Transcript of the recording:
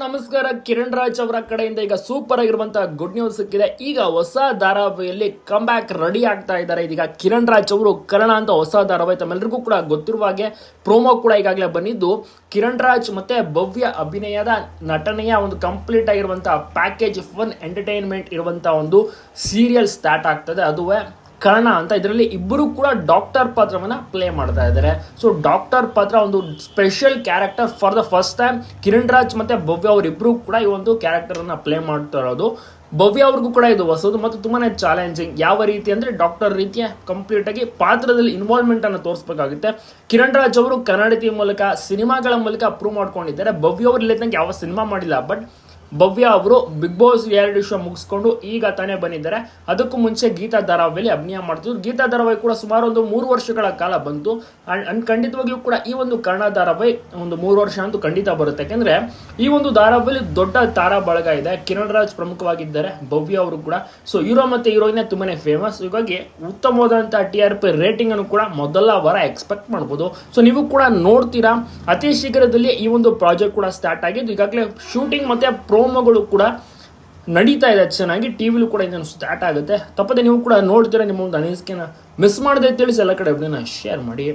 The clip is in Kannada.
ನಮಸ್ಕಾರ. ಕಿರಣ್ ರಾಜ್ ಅವರ ಕಡೆಯಿಂದ ಈಗ ಸೂಪರ್ ಆಗಿರುವಂತಹ ಗುಡ್ ನ್ಯೂಸ್ ಸಿಕ್ಕಿದೆ. ಈಗ ಹೊಸ ಧಾರಾವಾಹಿಯಲ್ಲಿ ಕಮ್ ಬ್ಯಾಕ್ ರೆಡಿ ಆಗ್ತಾ ಇದ್ದಾರೆ. ಇದೀಗ ಕಿರಣ್ ರಾಜ್ ಅವರು ಕರ್ಣ ಅಂತ ಹೊಸ ಧಾರಾವಾಹಿ ತಮ್ಮೆಲ್ಲರಿಗೂ ಕೂಡ ಗೊತ್ತಿರುವ ಹಾಗೆ ಪ್ರೋಮೋ ಕೂಡ ಈಗಾಗಲೇ ಬಂದಿದ್ದು. ಕಿರಣ್ ರಾಜ್ ಮತ್ತೆ ಭವ್ಯ ಅಭಿನಯದ ನಟನೆಯ ಒಂದು ಕಂಪ್ಲೀಟ್ ಆಗಿರುವಂತಹ ಪ್ಯಾಕೇಜ್ ಫನ್ ಎಂಟರ್ಟೈನ್ಮೆಂಟ್ ಇರುವಂತಹ ಒಂದು ಸೀರಿಯಲ್ ಸ್ಟಾರ್ಟ್ ಆಗ್ತದೆ. ಅದುವೇ ಕರ್ಣ ಅಂತ ಇದರಲ್ಲಿ ಇಬ್ಬರು ಕೂಡ ಡಾಕ್ಟರ್ ಪಾತ್ರವನ್ನ ಪ್ಲೇ ಮಾಡ್ತಾ ಇದ್ದಾರೆ. ಸೊ ಡಾಕ್ಟರ್ ಪಾತ್ರ ಒಂದು special character for the first time Kiran Raj ಮತ್ತೆ ಭವ್ಯ ಅವರಿಬ್ಬರು ಕೂಡ ಈ ಒಂದು ಕ್ಯಾರೆಕ್ಟರನ್ನು ಪ್ಲೇ ಮಾಡ್ತಾ ಇರೋದು. ಭವ್ಯ ಅವ್ರಿಗೂ ಕೂಡ ಇದು ಹೊಸದು ಮತ್ತು ತುಂಬಾನೇ ಚಾಲೆಂಜಿಂಗ್ ಯಾವ ರೀತಿ ಅಂದ್ರೆ ಡಾಕ್ಟರ್ ರೀತಿಯ ಕಂಪ್ಲೀಟ್ ಆಗಿ ಪಾತ್ರದಲ್ಲಿ ಇನ್ವಾಲ್ವ್ಮೆಂಟ್ ಅನ್ನು ತೋರಿಸಬೇಕಾಗುತ್ತೆ. ಕಿರಣ್ ರಾಜ್ ಅವರು ಕನ್ನಡತಿ ಮೂಲಕ, ಸಿನಿಮಾಗಳ ಮೂಲಕ ಅಪ್ರೂವ್ ಮಾಡ್ಕೊಂಡಿದ್ದಾರೆ. ಭವ್ಯ ಅವರು ಇಲ್ಲದಂಗೆ ಯಾವ ಸಿನಿಮಾ ಮಾಡಿಲ್ಲ. ಬಟ್ ಭವ್ಯ ಅವರು ಬಿಗ್ ಬಾಸ್ ರಿಯಾಲಿಟಿ ಶೋ ಮುಗಿಸ್ಕೊಂಡು ಈಗ ತಾನೇ ಬಂದಿದ್ದಾರೆ. ಅದಕ್ಕೂ ಮುಂಚೆ ಗೀತಾ ಧಾರಾವಾಹಿಯಲ್ಲಿ ಅಭಿನಯ ಮಾಡ್ತಿದ್ರು. ಗೀತಾ ಧಾರಾವಾಹಿ ಕೂಡ ಸುಮಾರು ಒಂದು ಮೂರು ವರ್ಷಗಳ ಕಾಲ ಬಂತು. ಅಂಡ್ ಖಂಡಿತವಾಗಿಯೂ ಕೂಡ ಈ ಒಂದು ಕನ್ನಡ ಧಾರಾವಾಹಿ ಒಂದು ಮೂರು ವರ್ಷ ಅಂತೂ ಖಂಡಿತ ಬರುತ್ತೆ. ಯಾಕಂದ್ರೆ ಈ ಒಂದು ಧಾರಾವಾಹಿಯಲ್ಲಿ ದೊಡ್ಡ ತಾರಾ ಬಳಗ ಇದೆ. ಕಿರಣ್ ರಾಜ್ ಪ್ರಮುಖವಾಗಿದ್ದಾರೆ, ಭವ್ಯ ಅವರು ಕೂಡ. ಸೊ ಹೀರೋ ಮತ್ತೆ ಹೀರೋಯಿನ್ ತುಂಬಾನೇ ಫೇಮಸ್ ಹೀಗಾಗಿ ಉತ್ತಮವಾದಂತಹ ಟಿ ಆರ್ ಪಿ ರೇಟಿಂಗ್ ಅನ್ನು ಕೂಡ ಮೊದಲ ವಾರ ಎಕ್ಸ್ಪೆಕ್ಟ್ ಮಾಡ್ಬೋದು. ಸೊ ನೀವು ಕೂಡ ನೋಡ್ತೀರಾ. ಅತಿ ಶೀಘ್ರದಲ್ಲಿ ಈ ಒಂದು ಪ್ರಾಜೆಕ್ಟ್ ಕೂಡ ಸ್ಟಾರ್ಟ್ ಆಗಿದ್ದು ಈಗಾಗಲೇ ಶೂಟಿಂಗ್ ಮತ್ತೆ ಪ್ರೋಮೋಗಳು ಕೂಡ ನಡೀತಾ ಇದೆ ಚೆನ್ನಾಗಿ ಟಿವಿಲೂ ಕೂಡ ಇದನ್ನು ಸ್ಟಾರ್ಟ್ ಆಗುತ್ತೆ. ತಪ್ಪದೆ ನೀವು ಕೂಡ ನೋಡ್ತೀರಾ ನಿಮ್ಮ ಒಂದು ಅನಿಸಿಕೆನ ಮಿಸ್ ಮಾಡದೆ ತಿಳಿಸಿ ಎಲ್ಲ ಕಡೆ ಶೇರ್ ಮಾಡಿ.